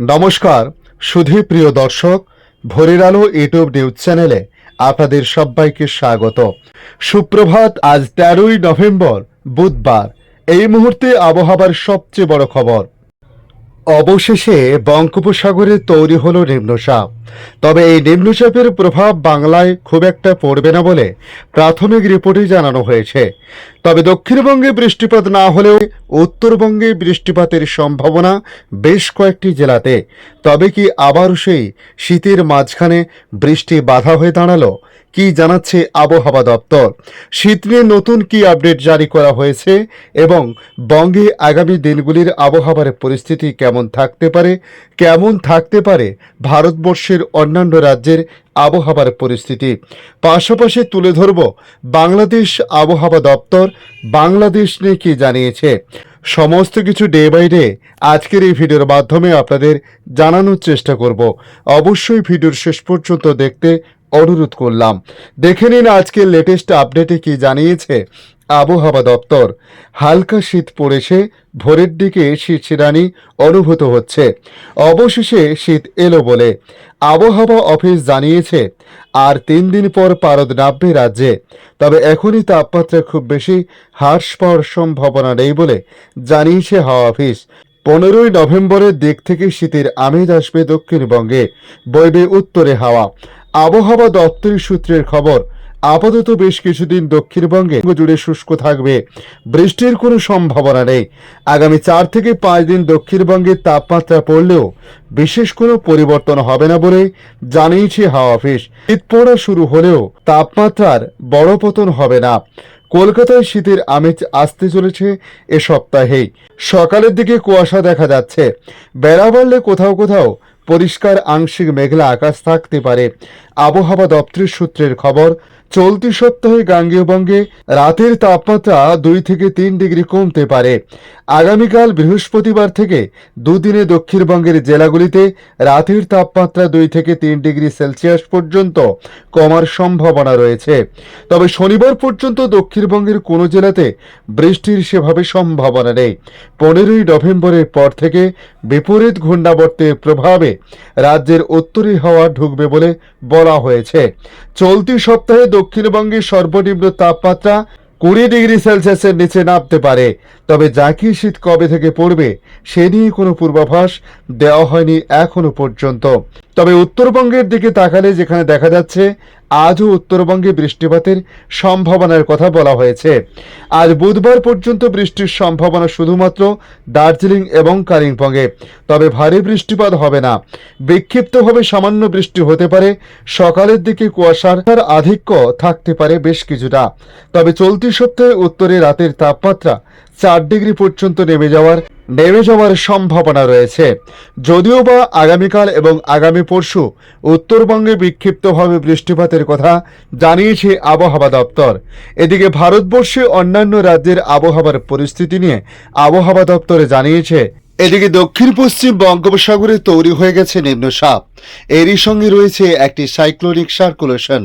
নমস্কার, সুধী প্রিয় দর্শক, ভোরের আলো ইউটিউব নিউজ চ্যানেলে আপনাদের সবাইকে স্বাগত। সুপ্রভাত, আজ তেরোই নভেম্বর, বুধবার। এই মুহূর্তে আবহাওয়ার সবচেয়ে বড় খবর। অবশেষে বঙ্গোপসাগরে তৈরি হলো নিম্নচাপ তবে এই নিম্নচাপের প্রভাব বাংলায় খুব একটা পড়বে না বলে প্রাথমিক রিপোর্টে জানানো হয়েছে। তবে দক্ষিণবঙ্গে বৃষ্টিপাত না হলেও উত্তরবঙ্গে বৃষ্টিপাতের সম্ভাবনা বেশ কয়েকটি জেলাতে। তবে কি আবারও সেই শীতের মাঝখানে বৃষ্টি বাধা হয়ে দাঁড়াল কি জানাচ্ছে আবহাওয়া দপ্তর? শীত নিয়ে নতুন কি আপডেট জারি করা হয়েছে? এবং বঙ্গে আগামী দিনগুলির আবহাওয়ার পরিস্থিতি কেমন থাকতে পারে? কেমন থাকতে পারে ভারতবর্ষের অন্যান্য রাজ্যের আবহাওয়ার পরিস্থিতি? পাশাপাশি তুলে ধরব বাংলাদেশ আবহাওয়া দপ্তর বাংলাদেশ নিয়ে কি জানিয়েছে। সমস্ত কিছু ডে বাই ডে আজকের এই ভিডিওর মাধ্যমে আপনাদের জানানোর চেষ্টা করব। অবশ্যই ভিডিওর শেষ পর্যন্ত দেখতে অনুরোধ করলাম। দেখে নিন আজকের লেটেস্ট আপডেটে কি জানিয়েছে আবহাওয়া দপ্তর। হালকা শীত পড়েছে, ভোরের দিকে শীত শিরানি অনুভূত হচ্ছে। অবশেষে শীত এলো বলে আবহাওয়া অফিস জানিয়েছে, আর তিন দিন পর পারদ নামবে রাজ্যে। তবে এখনই তাপমাত্রা খুব বেশি, হ্রাস পাওয়ার সম্ভাবনা নেই বলে জানিয়েছে হাওয়া অফিস। পনেরোই নভেম্বরের দিক থেকে শীতের আমেজ আসবে দক্ষিণবঙ্গে, বইবে উত্তরে হাওয়া। আবহাওয়া দপ্তরের সূত্রের খবর, আপাতত বেশ কিছুদিন দক্ষিণবঙ্গে জুড়ে শুষ্ক থাকবে। বৃষ্টির কোনো সম্ভাবনা নেই। আগামী চার থেকে পাঁচ দিন দক্ষিণবঙ্গের তাপমাত্রা পড়লেও বিশেষ কোনো পরিবর্তন হবে না বলে জানিয়েছে হাওয়া অফিস। শীত পড়া শুরু হলেও তাপমাত্রার বড় পতন হবে না। কলকাতায় শীতের আমেজ আসতে চলেছে এ সপ্তাহেই। সকালের দিকে কুয়াশা দেখা যাচ্ছে। বেলা বাড়লে কোথাও কোথাও পরিষ্কার আংশিক মেঘলা আকাশ থাকতে পারে। আবহাওয়া দপ্তরের সূত্রের খবর, চলতি সপ্তাহে গাঙ্গেয়বঙ্গে রাতের তাপমাত্রা দুই থেকে তিন ডিগ্রি কমতে পারে। আগামীকাল বৃহস্পতিবার থেকে দুদিনে দক্ষিণবঙ্গের জেলাগুলিতে রাতের তাপমাত্রা দুই থেকে তিন ডিগ্রি সেলসিয়াস পর্যন্ত কমার সম্ভাবনা রয়েছে। তবে শনিবার পর্যন্ত দক্ষিণবঙ্গের কোনো জেলাতে বৃষ্টির সেভাবে সম্ভাবনা নেই। পনেরোই নভেম্বরের পর থেকে বিপরীত ঘূর্ণাবর্তের প্রভাবে রাজ্যের উত্তরী হাওয়া ঢুকবে বলে বলা হয়েছে। চলতি সপ্তাহে দক্ষিণবঙ্গে সর্বনিম্ন তাপমাত্রা কুড়ি ডিগ্রি সেলসিয়াসের নিচে নামতে পারে। তবে জাকি শীত কবে থেকে পড়বে, সে নিয়ে কোনো পূর্বাভাস দেওয়া হয়নি এখনও পর্যন্ত। তবে উত্তরবঙ্গের দিকে তাকালে যেখানে দেখা যাচ্ছে আজও উত্তরবঙ্গে বৃষ্টিপাতের সম্ভাবনার কথা বলা হয়েছে। আজ বুধবার পর্যন্ত বৃষ্টির সম্ভাবনা শুধুমাত্র দার্জিলিং এবং কালিম্পংয়ে। তবে ভারী বৃষ্টিপাত হবে না। বিক্ষিপ্তভাবে সামান্য বৃষ্টি হতে পারে। সকালের দিকে কুয়াশার আধিক্য থাকতে পারে বেশ কিছুটা। তবে চলতি সপ্তাহে উত্তরে রাতের তাপমাত্রা চার ডিগ্রি পর্যন্ত নেমে যাওয়ার নেমে যাওয়ার সম্ভাবনা রয়েছে। যদিও বা আগামীকাল এবং আগামী পরশু উত্তরবঙ্গে বিক্ষিপ্তভাবে বৃষ্টিপাতের কথা জানিয়েছে আবহাওয়া দপ্তর। এদিকে ভারতবর্ষে অন্যান্য রাজ্যের আবহাওয়ার পরিস্থিতি নিয়ে আবহাওয়া দপ্তরে জানিয়েছে এদিকে দক্ষিণ পশ্চিম বঙ্গোপসাগরে তৈরি হয়ে গেছে নিম্নচাপ এরই সঙ্গে রয়েছে একটি সাইক্লোনিক সার্কুলেশন।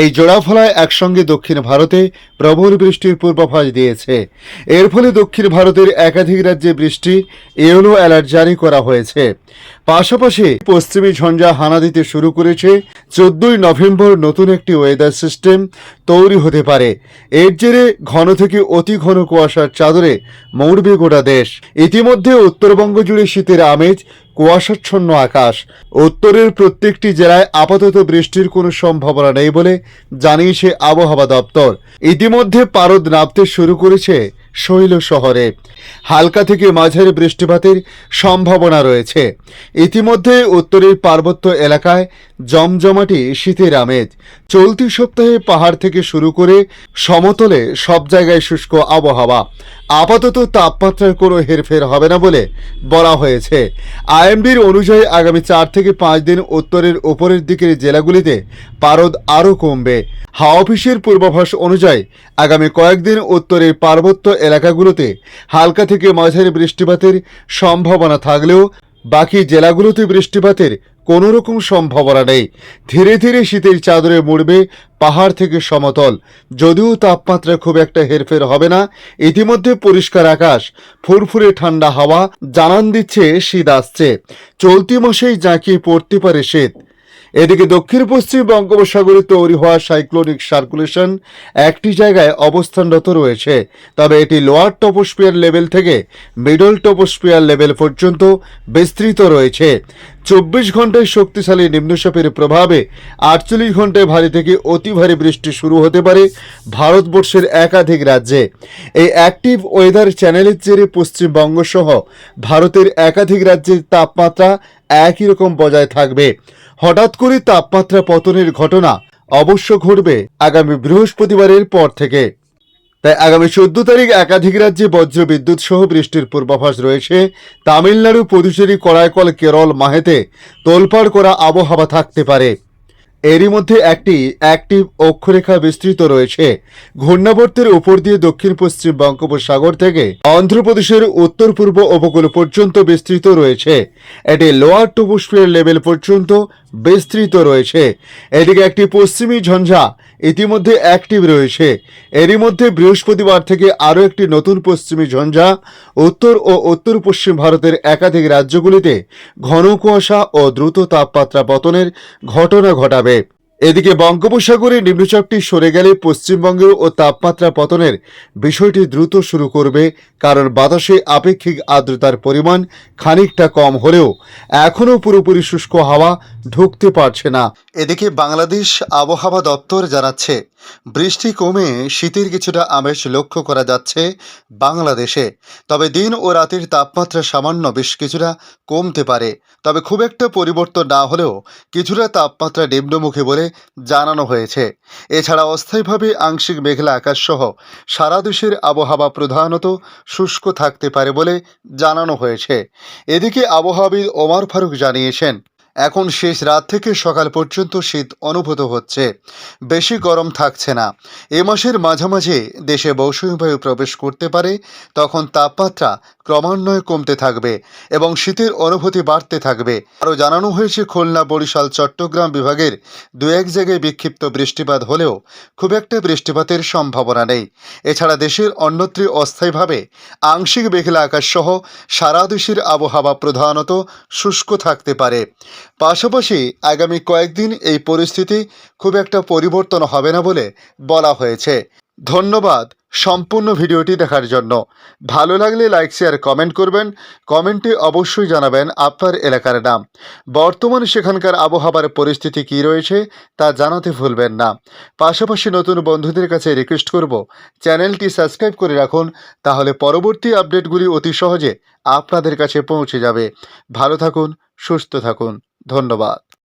এই জোড়াফলায় একসঙ্গে দক্ষিণ ভারতে প্রবল বৃষ্টির পূর্বাভাস দিয়েছে। এর ফলে দক্ষিণ ভারতের একাধিক রাজ্যে বৃষ্টি ইয়েলো অ্যালার্ট জারি করা হয়েছে। পাশাপাশি পশ্চিমী ঝঞ্ঝা হানা দিতে শুরু করেছে। চোদ্দই নভেম্বর নতুন একটি ওয়েদার সিস্টেম তৈরি হতে পারে। এর জেরে ঘন থেকে অতি ঘন কুয়াশার চাদরে মৌড়বে গোটা দেশ। ইতিমধ্যে উত্তরবঙ্গ জুড়ে শীতের আমেজ, কুয়াশাচ্ছন্ন আকাশ। উত্তরের প্রত্যেকটি জেলায় আপাতত বৃষ্টির কোনো সম্ভাবনা নেই বলে জানিয়েছে আবহাওয়া দপ্তর। ইতিমধ্যে পারদ নামতে শুরু করেছে শৈল শহরে। হালকা থেকে মাঝারি বৃষ্টিপাতের সম্ভাবনা রয়েছে। ইতিমধ্যে উত্তরের পার্বত্য এলাকায় জমজমাটি শীতের আমেজ। চলতি সপ্তাহে পাহাড় থেকে শুরু করে সমতলে সব জায়গায় শুষ্ক আবহাওয়া। আপাতত তাপমাত্রার কোনো হেরফের হবে না বলে বলা হয়েছে। আইএমডির অনুযায়ী আগামী চার থেকে পাঁচ দিন উত্তরের উপরের দিকের জেলাগুলিতে পারদ আরও কমবে। হাওয়া অফিসের পূর্বাভাস অনুযায়ী আগামী কয়েকদিন উত্তরের পার্বত্য এলাকাগুলোতে হালকা থেকে মাঝারি বৃষ্টিপাতের সম্ভাবনা থাকলেও বাকি জেলাগুলোতে বৃষ্টিপাতের কোনো রকম সম্ভাবনা নেই। ধীরে ধীরে শীতের চাদরে মুড়বে পাহাড় থেকে সমতল। যদিও তাপমাত্রা খুব একটা হেরফের হবে না, ইতিমধ্যে পরিষ্কার আকাশ, ফুরফুরে ঠান্ডা হাওয়া জানান দিচ্ছে শীত আসছে। চলতি মাসেই জাঁকিয়ে পড়তে পারে শীত। এদিকে দক্ষিণ পশ্চিম বঙ্গোপসাগরে তৈরি হওয়া সাইক্লোনিক সার্কুলেশন একটি জায়গায় অবস্থানরত রয়েছে। তবে এটি লোয়ার টপোস্পিয়ার লেভেল থেকে মিডল টপোস্পিয়ার লেভেল পর্যন্ত বিস্তৃত রয়েছে। চব্বিশ ঘন্টায় শক্তিশালী নিম্নচাপের প্রভাবে আটচল্লিশ ঘন্টায় ভারী থেকে অতি ভারী বৃষ্টি শুরু হতে পারে ভারতবর্ষের একাধিক রাজ্যে। এই অ্যাক্টিভ ওয়েদার চ্যানেলের জেরে পশ্চিমবঙ্গ সহ ভারতের একাধিক রাজ্যের তাপমাত্রা একই রকম বজায় থাকবে। হঠাৎ করে তাপমাত্রা পতনের ঘটনা অবশ্য ঘটবে আগামী বৃহস্পতিবারের পর থেকে। তাই আগামী চোদ্দ তারিখ একাধিক রাজ্যে বজ্র বিদ্যুৎ সহ বৃষ্টির পূর্বাভাস রয়েছে। তামিলনাড়ু, পুদুচেরি করাইকল কেরল মাহেতে তোলপাড় করা আবহাওয়া থাকতে পারে। এরই মধ্যে একটি অ্যাক্টিভ অক্ষরেখা বিস্তৃত রয়েছে। ঘূর্ণাবর্তের উপর দিয়ে দক্ষিণ পশ্চিম বঙ্গোপসাগর থেকে অন্ধ্রপ্রদেশের উত্তর পূর্ব উপকূল পর্যন্ত বিস্তৃত রয়েছে। এটি লোয়ার টুপুস্ফিয়ার লেভেল পর্যন্ত বিস্তৃত রয়েছে। এদিকে একটি পশ্চিমী ঝঞ্ঝা ইতিমধ্যে অ্যাক্টিভ রয়েছে। এরই মধ্যে বৃহস্পতিবার থেকে আরও একটি নতুন পশ্চিমী ঝঞ্ঝা, উত্তর ও উত্তর পশ্চিম ভারতের একাধিক রাজ্যগুলিতে ঘন কুয়াশা ও দ্রুত তাপমাত্রা পতনের ঘটনা ঘটাবে। এদিকে বঙ্গোপসাগরে নিম্নচাপটি সরে গেলে পশ্চিমবঙ্গেও ও তাপমাত্রা পতনের বিষয়টি দ্রুত শুরু করবে, কারণ বাতাসে আপেক্ষিক আর্দ্রতার পরিমাণ খানিকটা কম হলেও এখনও পুরোপুরি শুষ্ক হাওয়া ঢুকতে পারছে না। এদিকে বাংলাদেশ আবহাওয়া দপ্তর জানাচ্ছে, বৃষ্টি কমে শীতের কিছুটা আমেজ লক্ষ্য করা যাচ্ছে বাংলাদেশে। তবে দিন ও রাতের তাপমাত্রা সামান্য বেশ কিছুটা কমতে পারে। তবে খুব একটা পরিবর্তন না হলেও কিছুটা তাপমাত্রা নিম্নমুখী বলে জানানো হয়েছে। এছাড়া অস্থায়ীভাবে আংশিক মেঘলা আকাশসহ সারা দেশের আবহাওয়া প্রধানত শুষ্ক থাকতে পারে বলে জানানো হয়েছে। এদিকে আবহাওয়াবিদ ওমর ফারুক জানিয়েছেন এখন শেষ রাত থেকে সকাল পর্যন্ত শীত অনুভূত হচ্ছে। বেশি গরম থাকছে না। এ মাসের মাঝামাঝি দেশে মৌসুমী বায়ু প্রবেশ করতে পারে, তখন তাপমাত্রা ক্রমান্বয়ে কমতে থাকবে এবং শীতের অনুভূতি বাড়তে থাকবে। আরও জানানো হয়েছে, খুলনা, বরিশাল, চট্টগ্রাম বিভাগের দু এক জায়গায় বিক্ষিপ্ত বৃষ্টিপাত হলেও খুব একটা বৃষ্টিপাতের সম্ভাবনা নেই। এছাড়া দেশের অন্যত্র অস্থায়ীভাবে আংশিক মেঘলা আকাশ সহ সারা দেশের আবহাওয়া প্রধানত শুষ্ক থাকতে পারে। পাশাপাশি আগামী কয়েকদিন এই পরিস্থিতি খুব একটা পরিবর্তন হবে না বলে বলা হয়েছে। ধন্যবাদ সম্পূর্ণ ভিডিওটি দেখার জন্য। ভালো লাগলে লাইক, শেয়ার, কমেন্ট করবেন। কমেন্টে অবশ্যই জানাবেন আপনার এলাকার নাম। বর্তমানে সেখানকার আবহাওয়ার পরিস্থিতি কী রয়েছে তা জানাতে ভুলবেন না। পাশাপাশি নতুন বন্ধুদের কাছে রিকোয়েস্ট করব, চ্যানেলটি সাবস্ক্রাইব করে রাখুন, তাহলে পরবর্তী আপডেটগুলি অতি সহজে আপনাদের কাছে পৌঁছে যাবে। ভালো থাকুন, সুস্থ থাকুন। ধন্যবাদ।